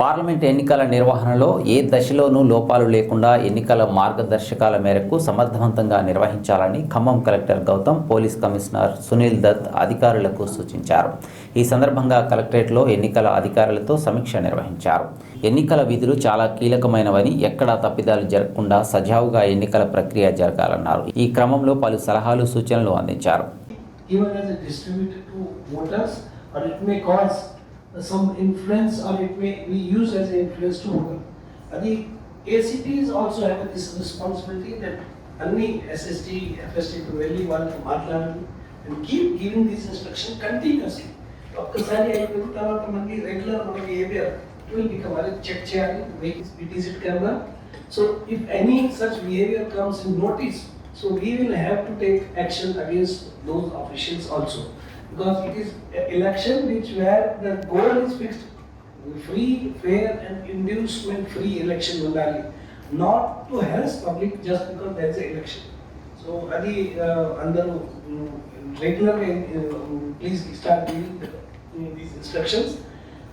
Parliament ఎన్నికల నిర్వహణలో ఏ దశలోనూ లోపాలు లేకుండా ఎన్నికల మార్గదర్శకాల మేరకు సమర్థవంతంగా నిర్వహించాలని Khammam collector Gautam police commissioner Sunil Dutt అధికారులకు సూచించారు. ఈ సందర్భంగా కలెక్టరేట్లో ఎన్నికల అధికారులతో సమీక్ష నిర్వహించారు. ఎన్నికల విధులు చాలా కీలకమైనవని ఎక్కడా తప్పిదాలు జరగకుండా సజావుగా ఎన్నికల ప్రక్రియ జరగాలన్నారు. ఈ క్రమంలో పలు సలహాలు సూచనలు అందించారు. As to voters, or it may cause some influence, or it may be used as an influence to voter. And the ACTs also have this responsibility that only SST, FST to వెళ్ళి వాళ్ళకి మాట్లాడాలి and keep giving this instruction continuously. ఒక్కసారి అయిపోయిన తర్వాత మనకి regular మన behaviour it will become అది check చేయాలి make it is it camera so if any such behaviour comes in notice so we will have to take action against those officials also. Because it is a election which where the goal is fixed, free, fair and inducement free election ఉండాలి. Not to harass public just because there is an election. So అది uh, అందరూ regular please start giving these instructions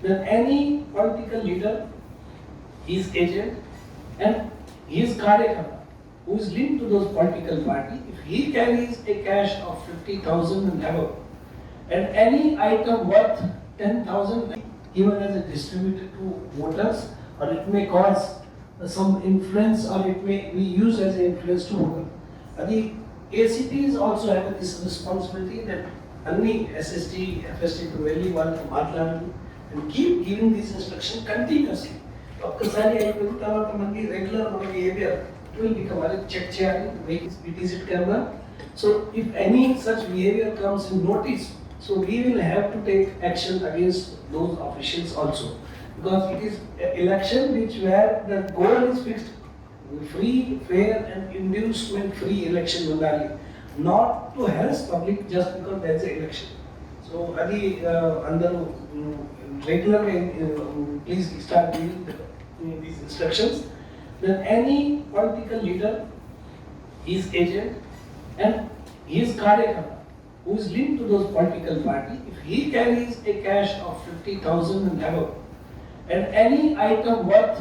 then any political leader his agent and his Karyakara, who is linked to those political party, if he carries a cash of fifty thousand and above, and any item worth ten thousand given as a distributor to voters, or it may cause some influence, or it may be used as an influence to voter. And the ACTs also have this responsibility that only SST, FST to వెళ్ళి వాళ్ళకి మాట్లాడాలి and keep giving this instruction continuously. ఒక్కసారి అయిపోయిన తర్వాత మనకి regular మన behaviour it will become అది check చేయాలి make it is it camera so if any such behaviour comes in notice so we will have to take action against those officials also because it is election which wear the goal is fixed free fair and inducement free election ఉండాలి not to harass public just because there is election so అది uh, అందరూ regular please start giving these instructions then any political leader his agent and his Karyakara, who is linked to those political party, if he carries a cash of fifty thousand and above, and any item worth